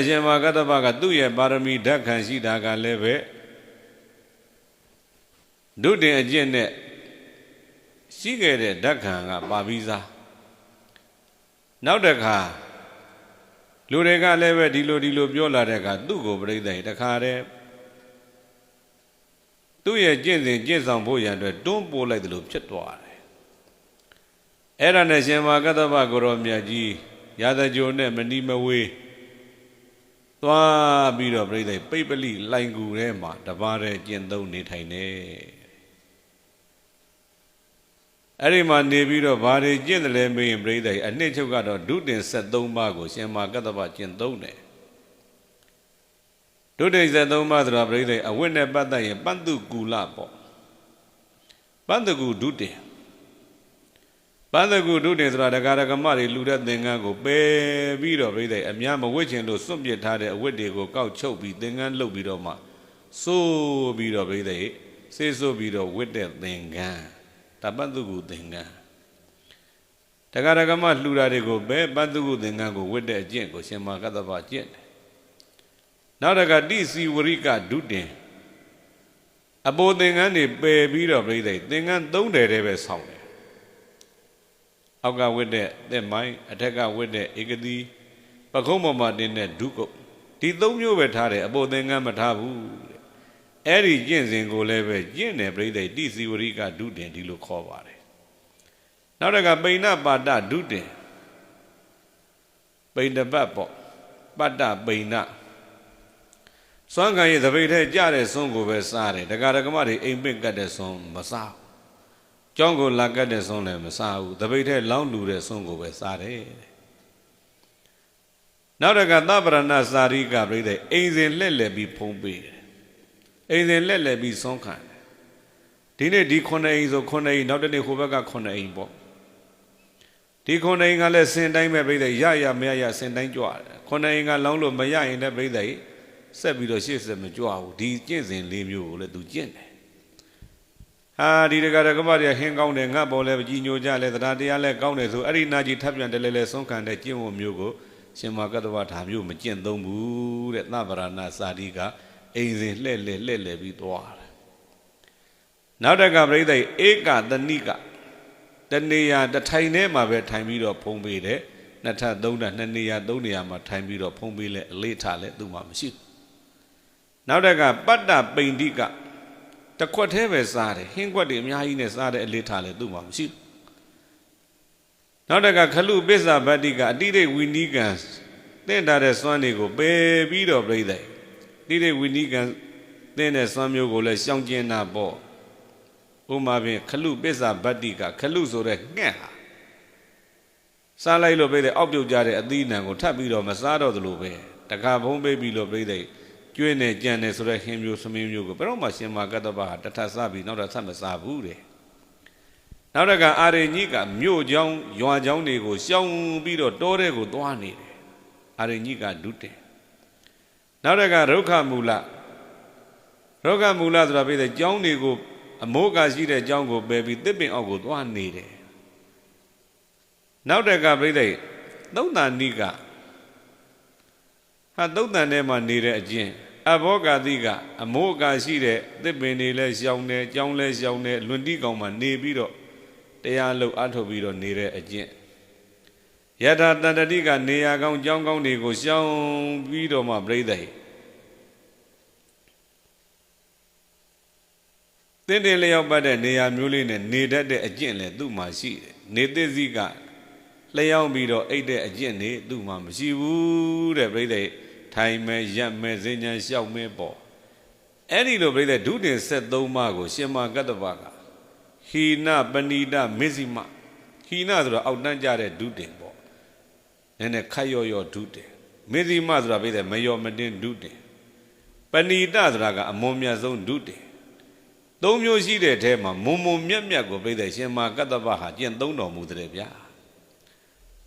အရှင်မာကတ္တပကသူ့ရဲ့ပါရမီဓာတ်ခံရှိတာကလည်းပဲဒုတင်အကျင့်နဲ့ရှိခဲ့တဲ့ဓာတ်ခံကပါပြီးသားနောက်တစ်ခါလူတွေကလည်းပဲဒီလိုဒီလိုပြောလာတဲ့အခါသူ့ကိုပြိဿတခါတည်းသူ့ရဲ့ကျင့်စဉ်ကျင့်ဆောင်ဖို့ရန်အတွက်တွန်းပို့လိုက်တယ်လို့ဖြစ်သွားတယ်အဲ့ဒါနဲ့ရှင်မာကတ္တပကိုရောမြတ်ကြီးရာဇကြိုနဲ့မနီမဝေး သွားပြီးတော့ပြိဿပိတ်ပလိလိုင်ကူထဲမှာတပါးတဲ့ကျင့်သုံးနေထိုင်နေအဲ့ဒီမှာနေပြီးတော့ဘာတွေကျင့်တယ်လဲမေးရင်ပြိဿအနှစ်ချုပ်ကတော့ဒုတင်73ပါးကိုရှင်မာကတ္တပကျင့်သုံးတယ်ဒုတိယ73ပါးဆိုတာပြိဿအဝတ်နဲ့ပတ်သက်ရင်ပန္တုကူလပေါ့ပန္တကူဒုတင် ပန္တကူဒုတင်ဆိုတာဒကာဒကမတွေလူတဲ့သင်္ကန်းကိုပယ်ပြီးတော့ပြိဿအများမဝတ်ချင်လို့စွန့်ပစ်ထားတဲ့အဝတ်တွေကိုကောက်ချုပ်ပြီးသင်္ကန်းလှုပ်ပြီးတော့မှစိုးပြီးတော့ပြိဿဆေးဆိုးပြီးတော့ဝတ်တဲ့သင်္ကန်းဒါပန္တုကူသင်္ကန်းတက္ကရာကမလှူတာတွေကိုပဲပန္တုကုသင်္ကန်းကိုဝတ်တဲ့အကျင့်ကိုရှင်မာကတ္တပကျင့်တယ်။နောက်တကတိစီဝရိကဒုတင်အပိုသင်္ကန်းတွေပယ်ပြီးတော့ပြိသိသင်္ကန်းသုံးတယ်တည်းပဲဆောင်းတယ်။ အောက်ကဝတ်တဲ့သက်မိုင်းအထက်ကဝတ်တဲ့ဧကတိပခုံးပေါ်မှာတင်တဲ့ဒုကုတ်ဒီသုံးမျိုးပဲထားတယ်အပိုသင်္ကန်းမထားဘူးတဲ့။အဲ့ဒီကျင့်စဉ်ကိုလည်းပဲကျင့်တယ်ပြိသိတိစီဝရိကဒုတင်ဒီလိုခေါ်ပါတယ်။နောက်တကပိဏပါတဒုတင်ပိဏပတ်ပေါ့ပတ္တပိဏစွမ်းခံရသပိတ်ထဲကြတဲ့စွန်းကိုပဲစားတယ်ဒကာဒကမတွေအိမ်ပင့်ကတ်တဲ့စွန်းမစားဘူး ကြောင်းကိုလာကတ်တဲ့စွန်းလည်းမစားဘူးသပိတ်ထဲလောင်းလူတဲ့စွန်းကိုပဲစားတယ်နောက်တကသဗ္ဗရဏစာရိကပြိတဲ့အိမ်စဉ်လှက်လှက်ပြီးဖုံးပေးတယ်အိမ်စဉ်လှက်လှက်ပြီးစွန်းခံတယ်ဒီနေ့ဒီခုနှစ်အိမ်ဆိုခုနှစ်အိမ်နောက်တစ်နေ့ဟိုဘက်ကခုနှစ်အိမ်ပေါ့ဒီခုနှစ်အိမ်ကလည်းစင်တိုင်းပဲပြိတဲ့ရရမရရစင်တိုင်းကြွတယ်ခုနှစ်အိမ်ကလောင်းလို့မရရင်လည်းပြိတဲ့ဆက်ပြီးတော့ရှေ့ဆက်မကြွဘူးဒီကျင့်စဉ်လေးမျိုးကိုလည်းသူကျင့်တယ် ဟာဒီတကရကမတွေကဟင်းကောင်းတယ်ငတ်ပေါ်လဲကြီးညိုကြလဲတရားတရားလဲကောင်းတယ်ဆိုအဲ့ဒီနာကြီးထပ်ပြန်တယ်လဲလဲဆုံးခံတဲ့ကျင့်ဝတ်မျိုးကိုရှင်မကတ္တဝဒါမျိုးမကျင့်သုံးဘူးတဲ့သဗ္ဗရဏစာတိကအိမ်စဉ်လှဲ့လှဲ့လှဲ့လှဲ့ပြီးသွားတယ်နောက်တကပြိဿဧကတဏိကတနေရာတထိုင်ထဲမှာပဲထိုင်ပြီးတော့ဖုံးပေးတယ်နှစ်ထပ်သုံးထပ်နှစ်နေရာသုံးနေရာမှာထိုင်ပြီးတော့ဖုံးပေးလဲအလေးထားလဲသူ့မှာမရှိဘူးနောက်တကပတ္တပိန္တိက တခွက်သေးပဲစားတယ်ဟင်းခွက်တွေအများကြီးနဲ့စားတဲ့အလေးထားလဲသူ့မှာမရှိဘူးနောက်တကခလုပစ္စာဗတ္တိကအတိရိဝိနိကံတင့်တာတဲ့စွမ်းတွေကိုပယ်ပြီးတော့ပြိဿတိရိဝိနိကံတင့်တဲ့စွမ်းမျိုးကိုလည်းရှောင်ကျဉ်တာပေါ့ဥမာဖြင့်ခလုပစ္စာဗတ္တိကခလုဆိုတဲ့ငှက်ဟာစားလိုက်လို့ပြိဿအောက်ပြုတ်ကြတဲ့အသီးနှံကိုထပ်ပြီးတော့မစားတော့သလိုပဲတခါဖုံးပေးပြီးလို့ပြိဿ ကျွင်းနေကြံနေဆိုတဲ့ဟင်းမျိုးသမင်းမျိုးကိုဘယ်တော့မှရှင်မာကတ္တပဟာတထဆပြီးနောက်တော့ဆက်မစားဘူးတဲ့နောက်တကအာရိညိကမြို့ချောင်းရွာချောင်းတွေကိုရှောင်ပြီးတော့တောထဲကိုသွားနေတယ်အာရိညိကဒုတယ်နောက်တကရုခမူလရုခမူလဆိုတာပြည့်တဲ့ကျောင်းတွေကိုအမိုးကရှိတဲ့ကျောင်းကိုပယ်ပြီးသစ်ပင်အောက်ကိုသွားနေတယ်နောက်တကပြည့်တဲ့သုံးတန်နိကဟာသုံးတန်ထဲမှာနေတဲ့အကျင့် အဘောဂတိကအမိုးအကာရှိတဲ့သစ်ပင်တွေလည်းရှောင်တယ်ကြောင်းလည်းရှောင်တယ်လွန်တိကောင်မှာနေပြီးတော့တရားလုံအထုတ်ပြီးတော့နေတဲ့အကျင့်ယထာတန္တတိကနေရာကောင်းကြောင်းကောင်းတွေကိုရှောင်ပြီးတော့မှပြိဿဟိတင်းတင်းလျောက်ပတ်တဲ့နေရာမျိုးလေးနဲ့နေတတ်တဲ့အကျင့်လည်းသူ့မှာရှိတယ်နေသစ်စည်းကလျောင်းပြီးတော့အိတ်တဲ့အကျင့်နေသူ့မှာမရှိဘူးတဲ့ပြိဿဟိ ထိုင်မဲ့ရက်မဲ့စဉ္ညာလျှောက်မဲ့ပေါ့အဲ့ဒီလိုပြိတဲ့ဒုတင်73ပါးကို ရှင်မာကတ္တပကဟီနပဏိတမစ္စည်းမဟီနဆိုတော့အောက်တန်းကြတဲ့ဒုတင်ပေါ့နည်းနည်းခတ်ရော့ရော့ဒုတင်မစ္စည်းမဆိုတာပြတဲ့မယောမတင်ဒုတင်ပဏိတဆိုတာကအမွန်မြတ်ဆုံးဒုတင်သုံးမျိုးရှိတဲ့အထဲမှာမုံမုံမြတ်မြတ်ကိုပြတဲ့ရှင်မာကတ္တပဟာကျင့်သုံးတော်မူတဲ့ဗျာ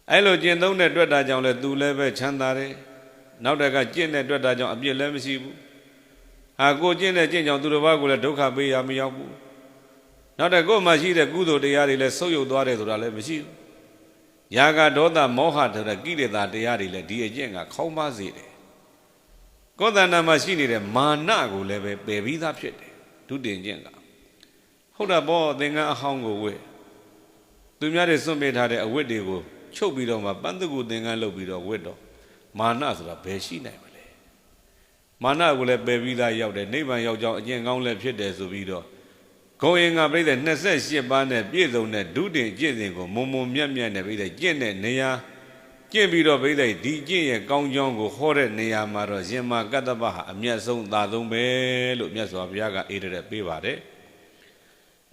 အဲ့လိုကျင့်သုံးတဲ့တွေ့တာကြောင့်လဲသူလည်းပဲချမ်းသာတယ် နောက်တက်ကကျင့်တဲ့အတွက်ဒါကြောင့်အပြစ်လည်းမရှိဘူးဟာကိုကျင့်တဲ့ကျင့်ကြောင့်သူတစ်ပါးကိုလည်းဒုက္ခပေးရမရောက်ဘူးနောက်တက်ကိုမှရှိတဲ့ကုသိုလ်တရားတွေလည်းဆုပ်ယုပ်သွားတယ်ဆိုတာလည်းမရှိဘူးယာကဒေါသမောဟတဲ့ကိလေသာတရားတွေလည်းဒီအကျင့်ကခေါင်းပါစေတယ်ကိုယ်တဏ္ဍာမှာရှိနေတဲ့မာနကိုလည်းပဲပယ်ပြီးသားဖြစ်တယ်ဒုတင်ကျင့်ကဟုတ်တာပေါ့သင်္ကန်းအဟောင်းကိုဝတ်သူများတွေစွန့်ပေးထားတဲ့အဝတ်တွေကိုချုပ်ပြီးတော့မှပန်းတကူသင်္ကန်းလုပ်ပြီးတော့ဝတ်တော့ မာနဆိုတာဘယ်ရှိနိုင်မလဲမာနကိုလည်းပယ်ပြီးသားရောက်တယ်နိဗ္ဗာန်ရောက်ကြောင်းအကျင့်ကောင်းလည်းဖြစ်တယ်ဆိုပြီးတော့ဂုံရင်ကပြိတဲ့28ပါးနဲ့ပြည့်စုံတဲ့ဒုတင်ကျင့်စဉ်ကိုမုံမုံမြတ်မြတ်နဲ့ပြိတဲ့ကျင့်တဲ့နေရာကျင့်ပြီးတော့ပြိတဲ့ဒီကျင့်ရဲ့ကောင်းကြောင်းကိုဟောတဲ့နေရာမှာတော့ရှင်မကတ္တပဟာအမျက်ဆုံးသာဆုံးပဲလို့မြတ်စွာဘုရားကအေရတဲ့ပေးပါတယ်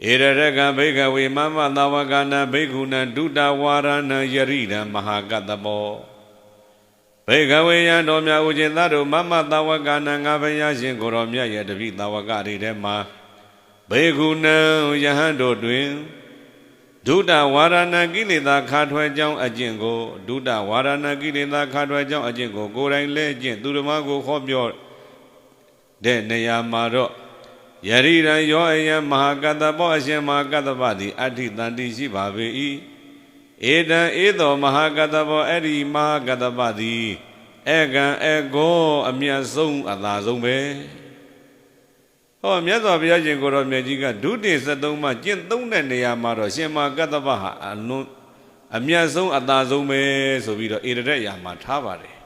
ဧရရကဘိကဝေမမသဝကနာဘိက္ခုနံဒုတဝါရဏံယရိဒံမဟာကတ္တပော ဘိကဝေယံတော်မြတ်ဦးခြင်းသားတို့မမသဝကနာငါဘုရားရှင်ကိုတော်မြတ်ရဲ့တပိသဝကတွေထဲမှာဘိက္ခုနံယဟန်တို့တွင်ဒုတဝါရဏကိလေသာခါထွယ်ကြောင်းအကျင့်ကိုဒုတဝါရဏကိလေသာခါထွယ်ကြောင်းအကျင့်ကိုကိုယ်တိုင်လဲကျင့်သူဓမ္မကိုဟောပြောတဲ့နေရာမှာတော့ယရိရံယောအယံမဟာကတ္တပောအရှင်မဟာကတ္တပသည်အဋ္ဌိတန်တိရှိပါပေ၏ ဧတံဧသောမဟာကတ္တပောအဲ့ဒီမဟာကတ္တပသည်ဧကံဧကောအမြတ်ဆုံးအသာဆုံးပဲဟောမြတ်စွာဘုရားရှင်ကိုယ်တော်မြတ်ကြီးကဒုတိယ73မှာကျင့်သုံးတဲ့နေရာမှာတော့ရှင်မဟာကတ္တပဟာအလွန်အမြတ်ဆုံးအသာဆုံးပဲဆိုပြီးတော့ဧရတဲ့ရာမှာထားပါတယ်